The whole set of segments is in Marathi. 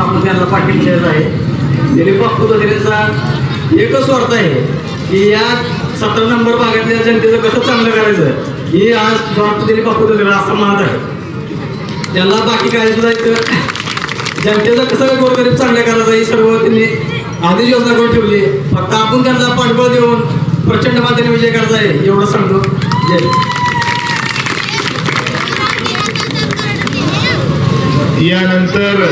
आपण त्यांना पाठिंबा द्यायचा आहे. दिलीप बापू एकच स्वार्थ आहे की या सतरा नंबर भागातल्या जनतेचं कसं चांगलं करायचं ही आज स्वार्थ दिलीप बापू असं म्हणत आहे. त्याला बाकी काय सुद्धा जनतेचं कसं गोरगरीब चांगलं करायचं ही सर्व त्यांनी आधीच योजना करून ठेवली. फक्त आपण त्यांना पाठबळ देऊन प्रचंड मातेने विजय करायचा आहे एवढं सांगतो. जय यानंतर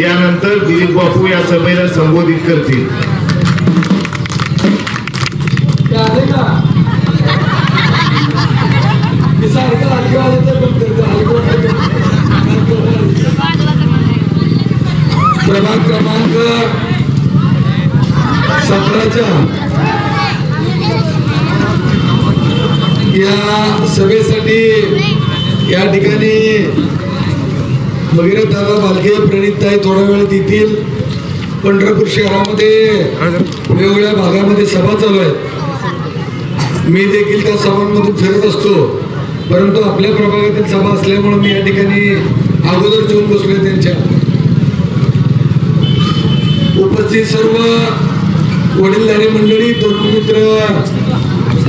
यानंतर दिलीप बापू या सभेला संबोधित करतील. आले का ते प्रभाग क्रमांक सतराच्या. या सभेसाठी या ठिकाणी वगैरे दादा बालके प्रणितताई थोड्या वेळात येतील पंढरपूर शहरामध्ये वेगवेगळ्या भागामध्ये सभा चालू आहेत. मी देखील त्या सभांमधून फिरत असतो. परंतु आपल्या प्रभागातील सभा असल्यामुळे मी या ठिकाणी अगोदर येऊन बसलोय त्यांच्या. उपस्थित सर्व वडीलधारी मंडळी मित्र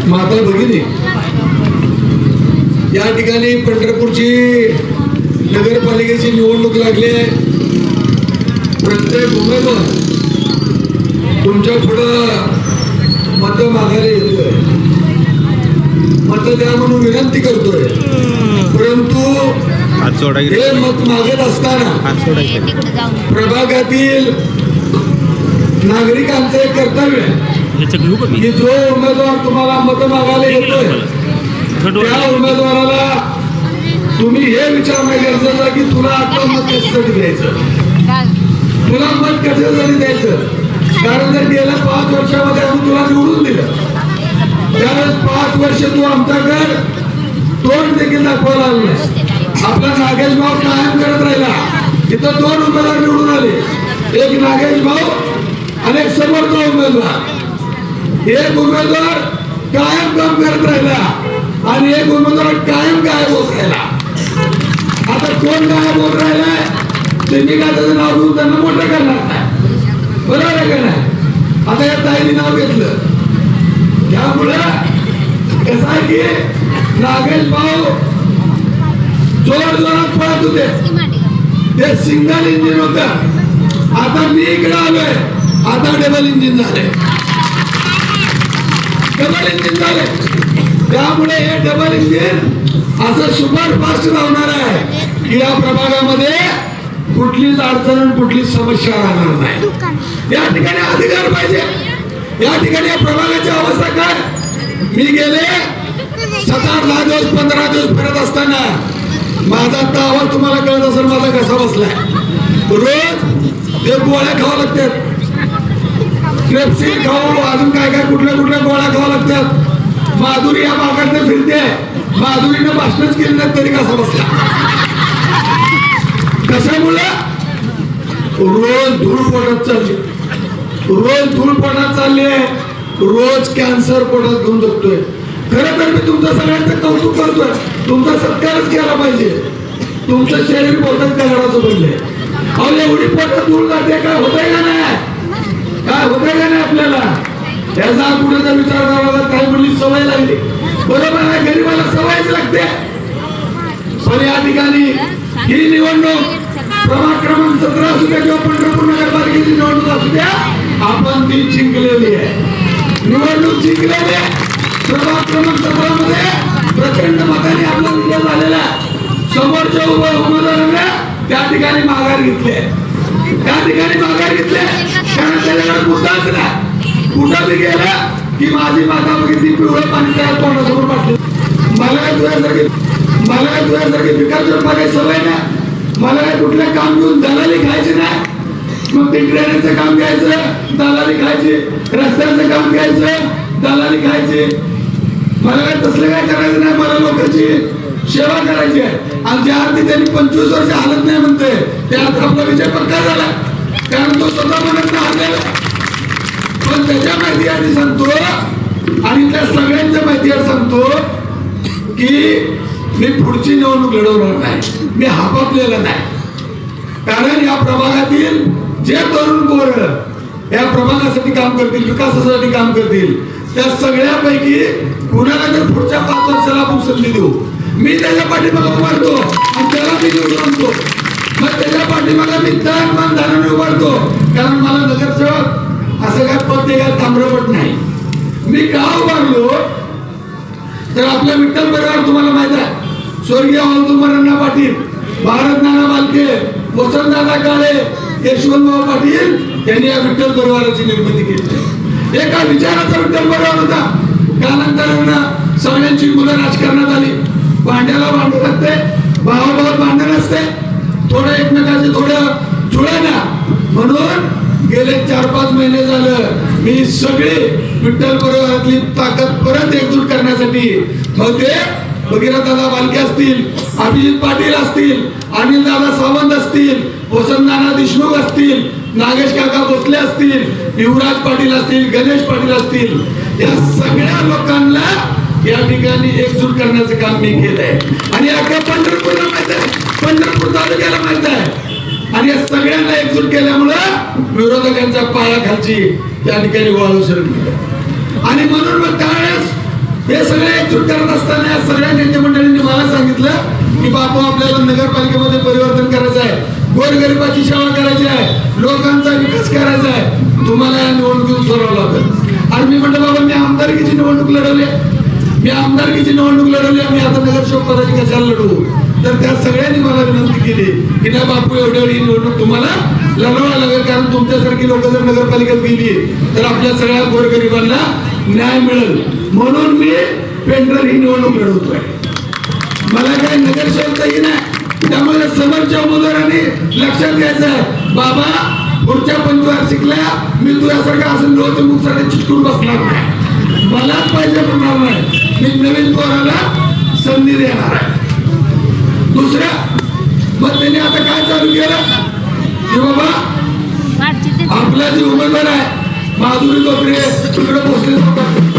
माता भगिनी. या ठिकाणी पंढरपूरची नगरपालिकेची निवडणूक लागली आहे. प्रत्येक उमेदवार तुमच्या पुढं मत मागायला येतोय. मत द्या म्हणून विनंती करतोय. परंतु हे मत मागत असताना प्रभागातील नागरिकांचं एक कर्तव्य आहे. की जो उमेदवार तुम्हाला मत मागायला येतोय त्या उमेदवाराला तुम्ही हे विचारणं गरजेचं आहे की तुला आता मत कशासाठी द्यायचं तुला मत कशासाठी द्यायचं? कारण जर गेल्या पाच वर्षामध्ये आम्ही तुला निवडून दिलं. त्यावेळेस पाच वर्ष तू आमच्याकडे तोंड देखील दाखवायला आलं नाही आपला नागेश भाऊ कायम करत राहिला. इथं दोन उमेदवार निवडून आले. एक नागेश भाऊ आणि एक समोरचा उमेदवार. एक उमेदवार कायम काम करत राहिला आणि एक उमेदवार कायम गायब होत राहिला. आता कोण गायब बोल राहिलाय तुम्ही काय त्याचं नाव घेऊन त्यांना मोठं करणार बरोबर आहे का नाही आता या ताईने नाव घेतलं त्यामुळं कसं आहे की नागेश भाऊ जोर जोरात पळत होते ते सिंगल इंजिन होत आता मी इकडे आलोय. आता डबल इंजिन झाले डबल इंजिन झाले. त्यामुळे हे डबल इंजिन असं सुपर फास्ट धावणार आहे. या प्रभागामध्ये कुठलीच अडचण कुठलीच समस्या राहणार नाही. या ठिकाणी अधिकार पाहिजे. या ठिकाणी या प्रभागाची अवस्था काय? मी गेले सात आठ दहा दिवस पंधरा दिवस फिरत असताना माझा आता आवाज तुम्हाला कळत असेल माझा कसा बसलाय. रोज ते गोळ्या खावा लागतात. ट्रेप्सिन खाऊ अजून काय काय कुठल्या कुठल्या गोळ्या खावा लागतात. माधुरी या भागातनं फिरते. माधुरीनं भाषणच केली नाही तरी कसा बसला? कशामुळे? रोज धूळ पोटात चालली. रोज धूळ पोटात चालली आहे. रोज कॅन्सर पोटात घेऊन जगतोय. खरं तर मी तुमचं सगळ्यांचं कौतुक करतोय. तुमचा सत्कारच केला पाहिजे. तुमचं शरीर पोटात दगडाचं बनलंय. अहो एवढी पोटात धूळ जाते काय होतंय का नाही? काय होतंय का नाही आपल्याला? याचा कुठेचा विचार करावा काही मुली सवय लागली. बरोबर आहे गरीबाला सवयच लागते. पण या ठिकाणी ही निवडणूक प्रभाग क्रमांक सतरा असू द्या किंवा पंढरपूर नगरपालिकेची निवडणूक असू द्या. आपण ती जिंकलेली आहे. निवडणूक जिंकलेली आहे. प्रभाग क्रमांक सतरा मध्ये प्रचंड मताने आपला विजय झालेला समोरच्या उभ्या उमेदवारांना त्या ठिकाणी माघार घेतली आहे. त्या ठिकाणी माघार घेतले कारण त्याच्याकडे मुद्दाच नाही. कुठं बी गेला की माझी माता बघितली पिवळं पाणी त्या तोंडासमोर पाठली मला तुझ्यासारखी मला काय तुझ्यासारखी विकास काही सवय नाही. मला काय कुठलं काम घेऊन दलाली खायची नाही. मग ते काम घ्यायचं दलाली खायची रस्त्याचं काम घ्यायचं दलाली खायची. मला काय तसलं काय करायचं नाही मला लोकांची सेवा करायची आहे. आणि ज्या अर्थी त्यांनी पंचवीस वर्ष हालत नाही म्हणते. त्यात आपला विजय पक्का झाला? कारण तो स्वतः म्हणत नाही पण त्याच्या माहिती आधी सांगतो आणि त्या सगळ्यांच्या माहिती सांगतो की मी पुढची निवडणूक लढवणार नाही. मी हापापलेला नाही. कारण या प्रभागातील जे तरुण पोर या प्रभागासाठी काम करतील विकासासाठी काम करतील त्या सगळ्यापैकी कुणाला जर पुढच्या पाच वर्षाला आपण संधी देऊ. मी त्याच्या पाठीमागा उभारतो आणि त्याला मी निवडून आणतो. मग त्याच्या पाठीमागा मी तन मन धरून उभारतो कारण मला नगरसेवक असं काय पद ते काय ताम्रपट नाही. मी का उभारलो? तर आपल्या विठ्ठल परिवार तुम्हाला माहीत आहे. स्वर्गीय अण्णा पाटील भारत नाना बालके वसंतदादा काळे यशवंतराव पाटील यांनी या विठ्ठल परिवाराची निर्मिती केली. एका विचाराचा विठ्ठल परिवार होता. कालांतरानं सगळ्यांची मुलं राजकारणात आली. भांड्याला भांडण असते भावाभावात भांडण असते थोडं एकमेकाचे थोडं जुळना म्हणून गेले चार पाच महिने झालं. मी सगळी विठ्ठल परिवारातली ताकद परत एकजूट करण्यासाठी मग ते भगीरथ बालके असतील अभिजित पाटील असतील अनिल दादा सावंत असतील वसंतदादा देशमुख असतील नागेश काका भोसले असतील युवराज पाटील असतील गणेश पाटील असतील या सगळ्या लोकांना या ठिकाणी एकजूट करण्याचं काम मी केलंय आणि अख्या पंढरपूरला माहीत आहे पंढरपूर तालुक्याला माहीत आहे. आणि या सगळ्यांना एकजूट केल्यामुळं विरोधकांच्या पायाखालची त्या ठिकाणी वाळू सरकली आणि म्हणून मग त्यावेळेस हे सगळे एकजूट करत असताना या सगळ्या नेते मंडळींनी मला सांगितलं की बापू आपल्याला नगरपालिकेमध्ये परिवर्तन करायचं आहे. गोरगरिबाची सेवा करायची आहे. लोकांचा विकास करायचा आहे. तुम्हाला या निवडणुकीत ठरवलं लागेल. आणि मी म्हटलं बाबा मी आमदारकीची निवडणूक लढवली मी आमदारकीची निवडणूक लढवली आम्ही आता नगरसेवक पदाची कशाला लढवू? तर त्या सगळ्यांनी मला विनंती केली की ना बापू एवढ्या वेळी ही निवडणूक तुम्हाला लढवायला लागेल कारण तुमच्यासारखी लोक जर नगरपालिकेत गेली तर आपल्या सगळ्या गोरगरिबांना न्याय मिळेल. म्हणून मी पेंटर ही निवडणूक लढवतोय. मला काही नगरसेवकही नाही त्यामुळे समोरच्या उमेदवारांनी लक्षात घ्यायचं. आहे बाबा पुढच्या पंचवार्षिकला मी तुझ्यासारखा असं लोक मुखसाठी चिटकून बसणार नाही. मलाच पाहिजे नाही मी नवीन पोराला संधी देणार आहे. दुसरं मग त्यांनी आता काय चालू केलं? की बाबा आपला जे उमेदवार आहे माधुरी कोपरे तिकडे पोचले जातात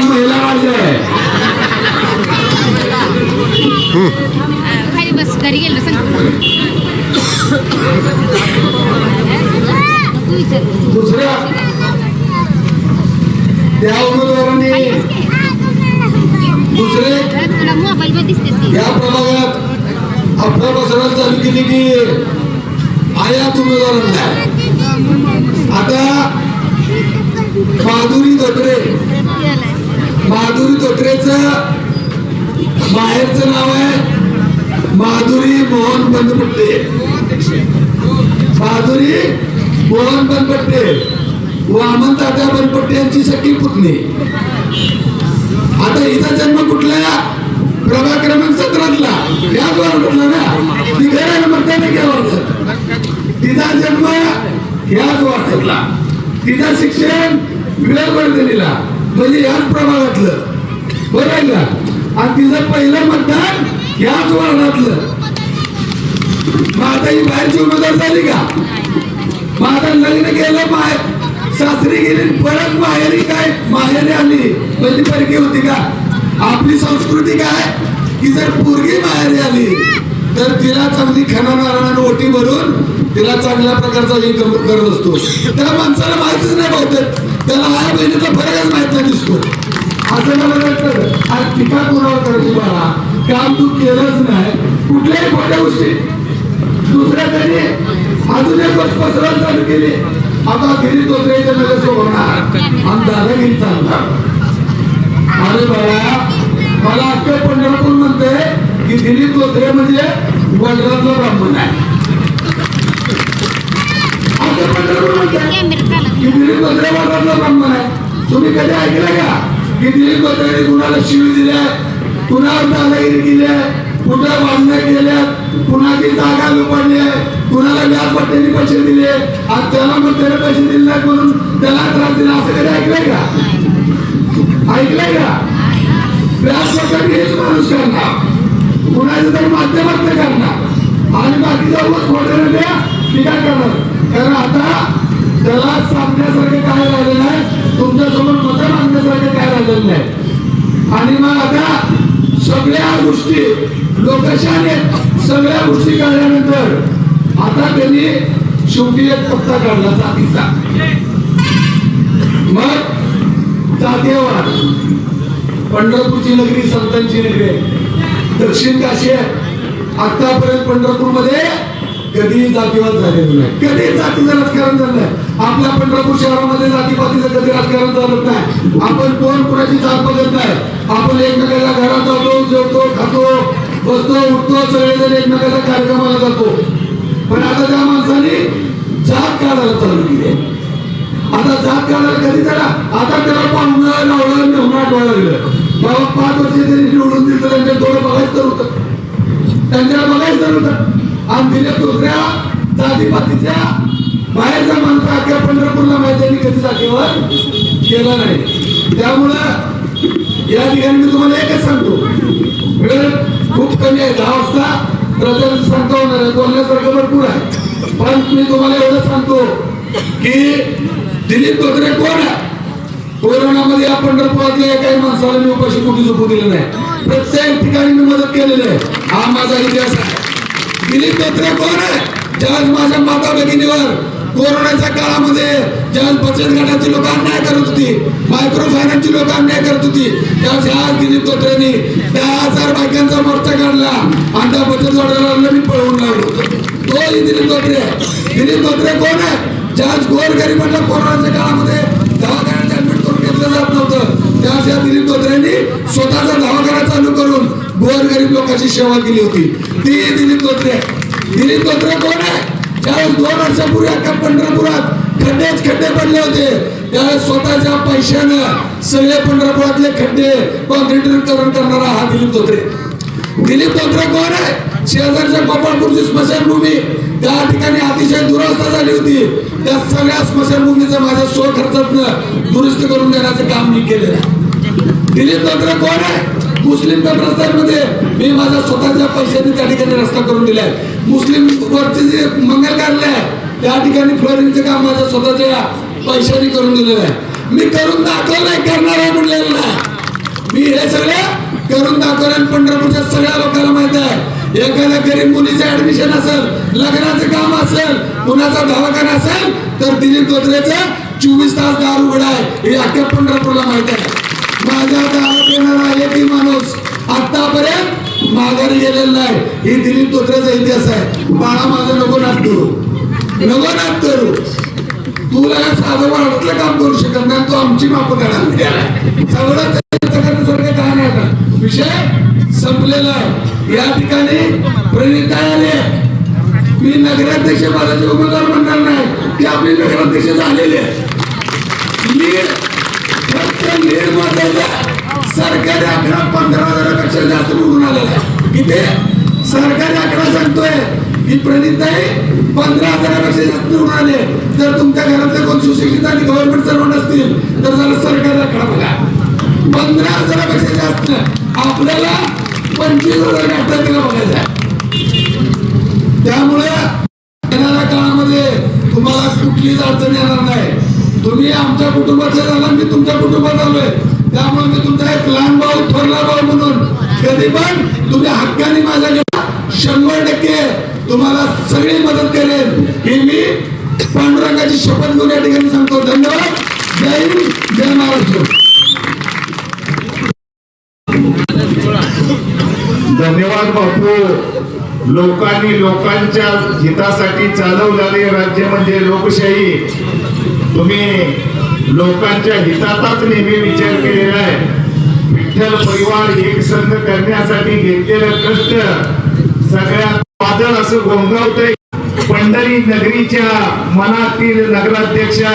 महिला राज्य आहे खाली बस घरी गेलो सांग. दुसऱ्या. त्या उमेदवारांनी दुसरे. तुला मोबाईल मध्ये दिसते ती. या प्रभागात अफवा पसरवायला चालू केली की आयात उमेदवारांना. आता माधुरी धोत्रे. माधुरी धोत्रेचं माहेरचं नाव आहे. माधुरी मोहन बनपट्टे. माधुरी मोहन बनपट्टे. वामन तात्या बनपट्टे यांची सखी पुतणी. आता हिचा जन्म कुठला प्रभाग क्रमांक सतरातला. याच वार्डातला ना ती घराला मतदान केला तिचा जन्म याच वार्डातला तिचं शिक्षण विराटवर्धनीला म्हणजे याच प्रभागातलं. बरं का? आणि तिचं पहिलं मतदान याच वार्डातलं मग आता ही बाहेरची उमेदवार झाली का? मग आता लग्न केलं माय सासरी गेली परत माहेरी काय? माहेरी आली. पहिली परकी होती का? आपली संस्कृती काय? की जर पोरगी माहेरी आली तर तिला चांगली खणा नारळानं ओटी भरून तिला चांगल्या प्रकारचा इन्कम करत असतो. त्या माणसाला माहितीच नाही बहुतेक. त्याला आया बहिणीचा फरकच माहीत नाही दिसतो. असं मला वाटतं आज टीका कोणावर करत तुम्हाला काम तू केलंच नाही. कुठल्याही मोठ्या गोष्टी. दुसऱ्या तरी अजून एक गोष्ट पसरत चालू केली. आता गिरी तोत्रेच्या नगर होणार. आणि दादागिरी चालणार. अरे बाळा मला अख्खं पंढरपूर म्हणते की दिलीप तोत्रे म्हणजे वडिलांचा ब्राह्मण आहे. दिलीप तोत्रे वडिलांचा ब्राह्मण आहे. तुम्ही कधी ऐकलं का? की दिलीप तोत्रेने कुणाला शिवी दिल्या कुणावर दादागिरी केली आहे बांधण्या केल्या कुणाची जागा लुपडली आहे. कुणाला व्याज पट्ट्याने पैसे दिले? आज त्याला मग पैसे दिले नाही म्हणून त्याला त्रास दिला. असं कधी ऐकलंय का? ऐकलंय का? व्याज पट्ट्याने हेच माणूस करणार. कुणाचं तरी माध्यमात करणार. आणि बाकीचा ऊस खोटे द्या. टीका करणार? कारण आता त्याला सांगण्यासारखं काय राहिलेलं आहे? तुमच्यासमोर मतं मागण्यासारखं काय राहिलेलं नाही? आणि मग आता सगळ्या गोष्टी लोकशाने सगळ्या गोष्टी काढल्यानंतर आता त्यांनी शेवटी एक पत्ता काढला जातीचा. मग जातीयवाद. पंढरपूरची नगरी संतांची नगरी. दक्षिण काशी आहे. आतापर्यंत पंढरपूरमध्ये कधी जातीवाद झालेलं नाही. कधी जातीचं राजकारण झालं नाही. आपल्या पंढरपूर शहरामध्ये जातीपातीचं कधी राजकारण चालत नाही. आपण कोण कोणाची जात बघत नाही. आपण एकमेकाला घरात जातो जेवतो खातो बसतो उठतो सगळेजण एकमेकाच्या कार्यक्रमाला जातो. पण आता त्या माणसाने जात काढायला चालू केली आहे. आता जात काढायला कधी त्याला आता त्याला पाहुणं लावलं नेऊन आठवायला लागलं. बाबा पाच वर्ष त्यांनी निवडून दिलं तर त्यांच्या डोळे बघायचं तर होतं. त्यांच्याला बघायचं तर होतं. आणि दुसऱ्या जातीपातीच्या बाहेरचा माणसं अख्या पंढरपूरला माहिती कधी जागेवर केला नाही. त्यामुळं या ठिकाणी मी तुम्हाला एकच सांगतो. वेळ खूप कमी आहे दहा वाजता प्रचार सांगता होणार आहे बोलण्यासारखं भरपूर आहे. पण मी तुम्हाला एवढं सांगतो की दिलीप धोत्रे कोण आहे? कोरोनामध्ये या पंढरपुरातल्या काही माणसाला मी उपाशी कुठे झोपू दिलं नाही. प्रत्येक ठिकाणी मी मदत केलेली आहे. हा माझा इतिहास आहे. दिलीप धोत्रे कोण आहे ज्यावेळेस माझ्या माता भगिनीवर कोरोनाच्या काळामध्ये ज्यावेळेस बचत गटाची लोक अन्याय करत होती मायक्रो फायनान्सची लोक अन्याय करत होती. त्यावेळेस दिलीप धोत्रेनी दहा हजार बायकांचा मोर्चा काढला आणि त्या बचत गटाला मी पळवून लागलो होतं. तो दिलीप धोत्रे आहे दिलीप धोत्रे कोण आहे? ज्यावेळेस गोरगरिबांना कोरोनाच्या काळामध्ये दवाखान्यात ऍडमिट करून घेतलं जात नव्हतं. त्यावेळेस या दिलीप धोत्रेंनी स्वतःचा दवाखाना चालू करून गोरगरीब लोकांची सेवा केली होती. ती दिलीप धोत्रे दिलीप धोत्रे कोण आहे? त्यावेळेस दोन वर्षापूर्वी अख्या पंढरपुरात खड्डेच खड्डे पडले होते. त्यावेळेस स्वतःच्या पैशानं सगळे पंढरपुरातले खड्डे कॉन्क्रिटीकरण करणारा हा दिलीप धोत्रे दिलीप धोत्रे कोण आहे? शेजारच्या गोपाळपूरची स्मशानभूमी. त्या ठिकाणी अतिशय दुरवस्था झाली होती. त्या सगळ्या स्मशानभूमीचं माझ्या स्व खर्चातनं दुरुस्ती करून देण्याचं काम मी केलेलं आहे. दिलीप धोत्रे कोण आहे? मुस्लिम कब्रस्तानमध्ये मी माझ्या स्वतःच्या पैशाने त्या ठिकाणी रस्ता करून दिलाय. मुस्लिम वरचे जे मंगल कार्यालय आहे त्या ठिकाणी फ्लोरिंगचं काम माझ्या स्वतःच्या पैशाने करून दिलेलं आहे. मी करून दाखवलं नाही करणार आहे म्हणलेलं नाही. मी हे सगळं करून दाखवलं आणि पंढरपूरच्या सगळ्या लोकांना माहीत आहे. एखाद्या गरीब मुलीचं ऍडमिशन असेल लग्नाचं काम असेल कुणाचा दवाखाना असेल तर दिलीप धोत्रेचं चोवीस तास दार उघडा आहे. हे अख्ख्या पंढरपूरला माहीत आहे. माझ्या दारात येणारा एकही माणूस आतापर्यंत माघारी गेलेला नाही. ही दिलीप धोत्रेचा इतिहास आहे. बाळा माझं नको नाट करू. नको नाट करू. तुला साधं वाढतलं काम करू शकत नाही. तू आमची माप करणार सगळं करण्यासारखं काय नाही आता. विषय संपलेला आहे. या ठिकाणी प्रणिता आले मी नगराध्यक्ष पदाचे उमेदवार म्हणणार नाही. ती आपले नगराध्यक्ष झालेली आहे. लीड महत्त्वाचा सरकारी आकडा पंधरा हजारापेक्षा जास्त निवडून आलेला आहे. किती सरकारी आकडा सांगतोय की आहे पंधरा हजारापेक्षा जास्त निवडून आले. जर तुमच्या घरातले कोण सुशिक्षित आणि गव्हर्नमेंट सर्वंट असतील तर जरा सरकारी आकडा बघा. पंधरा हजारापेक्षा जास्त. आपल्याला पंचवीस हजार गाठतात तिला बघायचं आहे. त्यामुळे येणाऱ्या काळामध्ये तुम्हाला कुठलीच अडचण येणार नाही. तुम्ही आमच्या कुटुंबाचे झाला मी तुमच्या कुटुंबात आलोय. त्यामुळे मी तुमचा एक लहान भाऊ थोरला भाऊ म्हणून. कधी पण तुम्ही हक्काने माझ्या शंभर टक्के तुम्हाला सगळी मदत करेल ही मी पांडुरंगाची शपथ घेऊन या ठिकाणी सांगतो. धन्यवाद. जय हिंद जय महाराष्ट्र. धन्यवाद बापू. लोकांनी लोकांच्या हितासाठी चालवलेले राज्य म्हणजे लोकशाही. तुम्ही लोकांच्या हिताचाच नेहमी विचार केलेला आहे. विठ्ठल परिवार एकसंध करण्यासाठी घेतलेलं कष्ट सगळ्यात वादळ असं गोंगावतंय. पंढरी नगरीच्या मनातील नगराध्यक्षा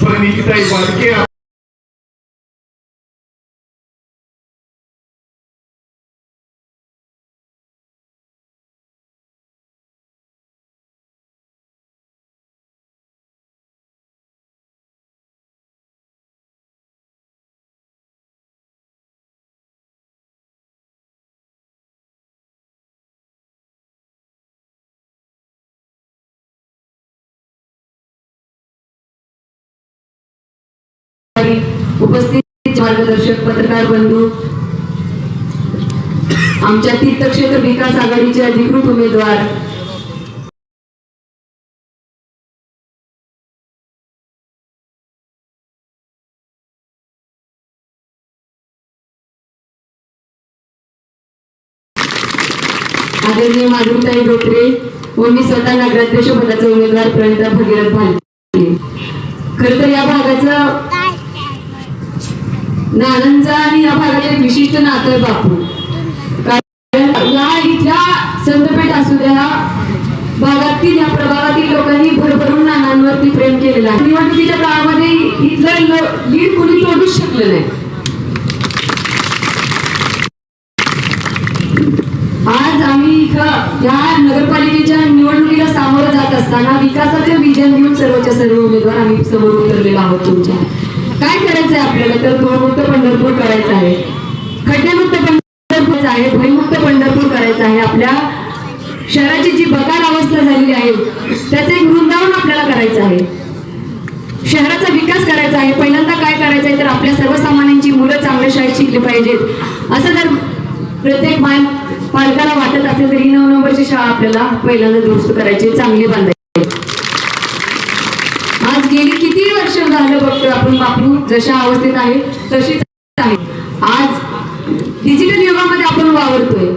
प्रणितीताई बालके मार्गदर्शक पत्रकार बंधू आमच्या तीर्थक्षेत्र विकास आघाडीचे अधिकृत उमेदवार. आदरणीय माधुरताई डोकरे व मी स्वतः नगराध्यक्ष पदाचा उमेदवार प्रणिता भगीरथ भालके. खर तर या भागाचं नानांचा आणि या भागात विशिष्ट नातं आहे बापू. कारण या इथल्या संतपेठ असू द्या भागातील या प्रभागातील लोकांनी भरभरून नानांवरती प्रेम केलेलं आहे. निवडणुकीच्या काळामध्ये इथलं लीड कोणी तोडूच शकलं नाही. आज आम्ही इथं या नगरपालिकेच्या निवडणुकीला सामोरं जात असताना विकासाचे विजन घेऊन सर्वच्या सर्व उमेदवार आम्ही समोर उतरलेलो आहोत तुमच्या. काय करायचं आहे आपल्याला? तर धोळमुक्त पंढरपूर करायचं आहे. खड्डेमुक्त पंढरपूर आहे भयमुक्त पंढरपूर करायचं आहे. आपल्या शहराची जी बकार अवस्था झालेली आहे त्याचं एक वृंदावन आपल्याला करायचं आहे. शहराचा विकास करायचा आहे. पहिल्यांदा काय करायचं आहे तर आपल्या सर्वसामान्यांची मुलं चांगल्या शाळेत शिकली पाहिजेत. असं जर प्रत्येक माय पालकाला वाटत असेल तर ही नऊ नंबरची शाळा आपल्याला पहिल्यांदा दुरुस्त करायची चांगली बांधायची. किती झालं बघतोय आपण बापू जशा अवस्थेत आहे तशीच आहे. आज डिजिटल युगामध्ये आपण वावरतोय.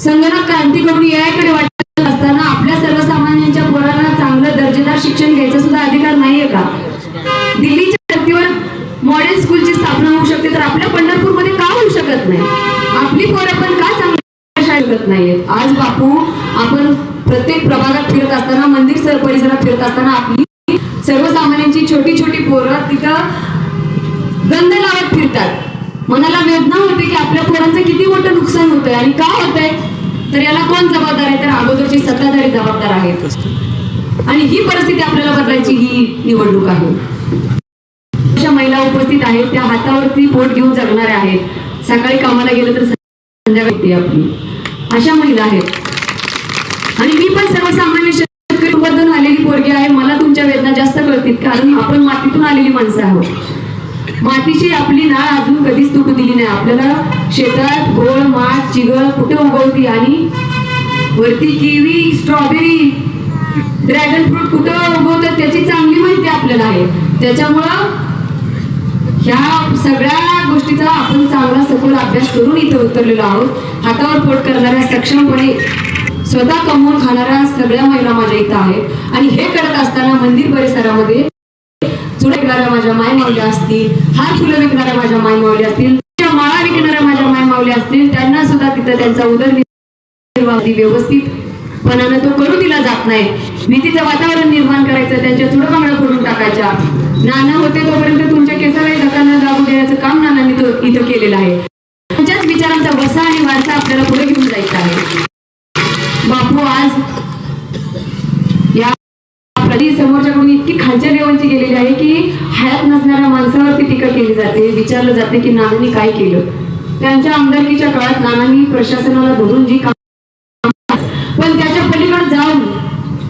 संगणक क्रांती करून याकडे वाटत असताना आपल्या सर्वसामान्यांच्या पोरांना चांगलं दर्जेदार शिक्षण घ्यायचा सुद्धा अधिकार नाहीये का? दिल्लीच्या धर्तीवर मॉडेल स्कूलची स्थापना होऊ शकते तर आपल्या पंढरपूरमध्ये का होऊ शकत नाही? आपली पोरं पण का चांगली शकत नाहीयेत? आज बापू आपण प्रत्येक प्रभागात फिरत असताना मंदिर सर परिसरात फिरत असताना आपली सर्वसामान्यांची छोटी छोटी पोरं तिथं गंध लावत फिरतात. मनाला वेदना होते की आपल्या पोरांचं किती मोठं नुकसान होतंय आणि का होतंय? तर याला कोण जबाबदार आहे? तर अगोदरची सत्ताधारी जबाबदार आहेत. आणि ही परिस्थिती आपल्याला बदलायची ही निवडणूक आहे. अशा महिला उपस्थित आहेत त्या हातावरती पोट घेऊन जगणाऱ्या आहेत. सकाळी कामाला गेलं तर संध्याकाळी आपली. अशा महिला आहेत. आणि मी पण सर्वसामान्य शेतकरी कुटुंबातून आलेली पोरगी आहे. मला तुमच्या वेदना करतील कारण आपण मातीतून आलेली माणसं आहोत. मातीची आपली नाळ अजून कधीच तुटू दिली नाही. आपल्याला शेतात गोळ माठ चिगळ कुठे उगवती? आणि वरती किवी स्ट्रॉबेरी ड्रॅगन फ्रूट कुठं उगवतात? त्याची चांगली माहिती आपल्याला आहे. त्याच्यामुळं ह्या सगळ्या गोष्टीचा आपण चांगला सखोल अभ्यास करून इथे उतरलेलो आहोत. हातावर पोट करणाऱ्या सक्षमपणे स्वतः कमवून खाणाऱ्या सगळ्या महिला माझ्या इथं आहेत. आणि हे करत असताना मंदिर परिसरामध्ये चुडे विकणाऱ्या माझ्या मायमाऊल्या असतील हार फुलं विकणाऱ्या माझ्या माय असतील त्या माळा विकणाऱ्या माझ्या माय असतील त्यांना सुद्धा तिथं त्यांचा उदरनिर्वाह व्यवस्थितपणानं तो करू दिला जात नाही. भीतीचं वातावरण निर्माण करायचं त्यांच्या चुडबांगड्या करून टाकायच्या. नाना होते तोपर्यंत तुमच्या केसालाही धकांना न देण्याचं काम नानांनी तो इथं केलेलं आहे. त्यांच्याच विचारांचा वसा आणि वारसा आपल्याला पुढे घेऊन जायचा आहे. इतकी खालच्या लेवलची गेलेली आहे की हयात नसणाऱ्या माणसावरती टीका केली जाते विचारलं जाते की नानांनी काय केलं? त्यांच्या आमदारकीच्या काळात नानांनी प्रशासनाला धरून जी काम पण त्याच्या पलीकडे जाऊन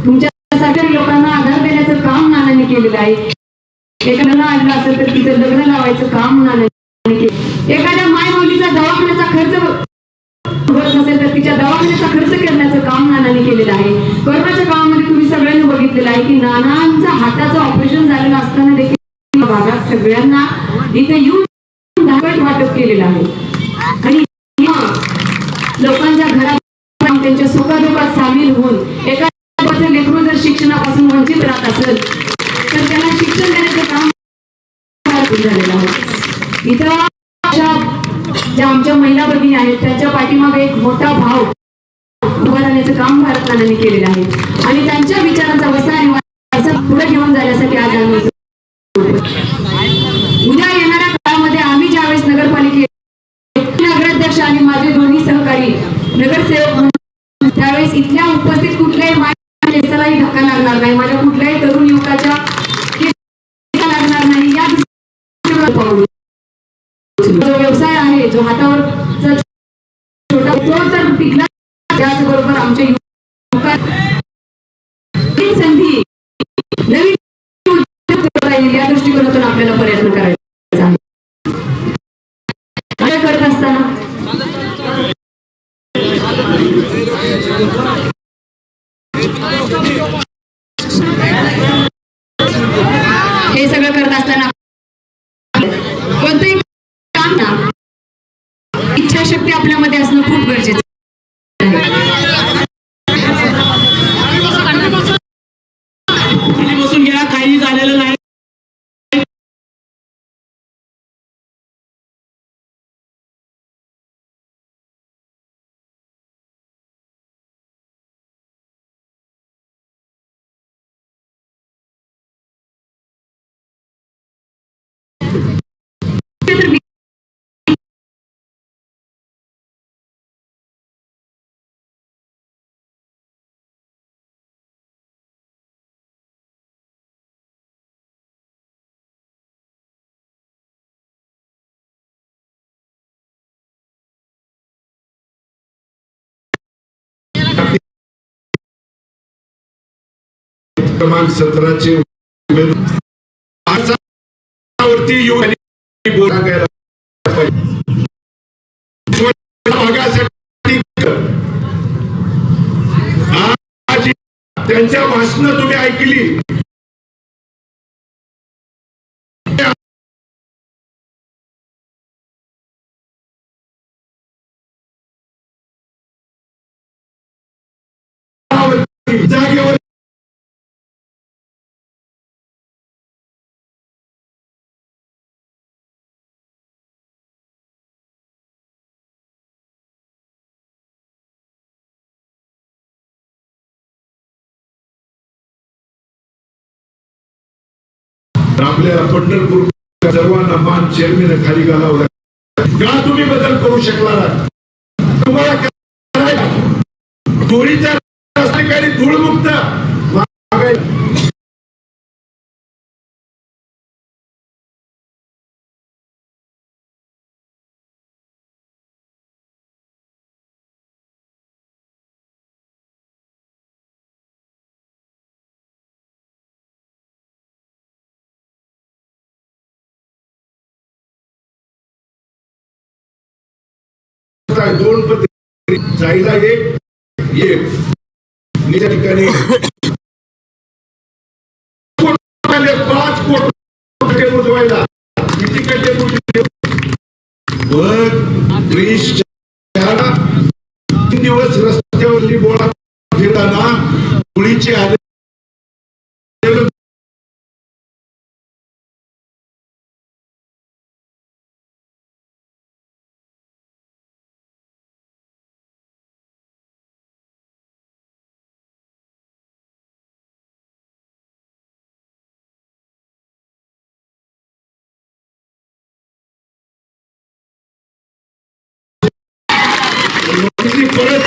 तुमच्या सरकारी लोकांना आधार देण्याचं काम नानांनी केलेलं आहे. एखाद्याला आणलं असेल तर तिचं लग्न लावायचं काम नानांनी केलं. एखाद्या माय मुलीचा दवाखान्याचा खर्च तिच्या दवाखान्याचा खर्च करण्याचं काम नानाने केलेलं आहे. कोरोनाच्या काळामध्ये तुम्ही सगळ्यांनी बघितलेलं आहे की नानांचा हाताचं ऑपरेशन झालेलं असताना देखील भागात सगळ्यांना इथे येऊन धाकट वाटप केलेलं आहे. आणि लोकांच्या घरात त्यांच्या सुखादुखात सामील होऊन एका लेकरू जर शिक्षणापासून वंचित राहत असेल तर त्यांना शिक्षण देण्याचं काम झालेलं आहे. इथं ज्या आमच्या महिला भगिनी आहेत त्यांच्या पाठीमागे एक मोठा भाव उभा राहण्याचं काम भारत नानांनी केलेलं आहे. आणि त्यांच्या विचारांचा वसा आणि वारसा पुढे घेऊन जाण्यासाठी आज आम्ही उद्या येणाऱ्या काळामध्ये आम्ही ज्यावेळेस नगरपालिके नगराध्यक्ष आणि माझे दोन्ही सहकारी नगरसेवक म्हणून त्यावेळेस इथल्या उपस्थित कुठल्याही माझ्या केसालाही धक्का लागणार नाही. माझ्या कुठल्याही तरुण युवकाच्या केसाला लागणार नाही या दृष्टीने पाऊल जो व्यवसाय आहे जो हातावर छोटा तो तर टिकला त्याचबरोबर आमच्या युवक संधी नवीन क्रमांक सतराचे आज त्यांच्या भाषण तुम्ही ऐकली. जागेवर आपल्याला पंढरपूर सर्वांना मान चेअरमॅन खाली घालावं का तुम्ही बदल करू शकला तुम्हाला करायला धूळमुक्त काय दोन पत्रिका जायला एक एक ठिकाणी. पाच कोट मोजवायला किती कटे मोजले तीन दिवस रस्त्यावरली बोळा फिरताना मुलीचे आले तुमची परिस्थिती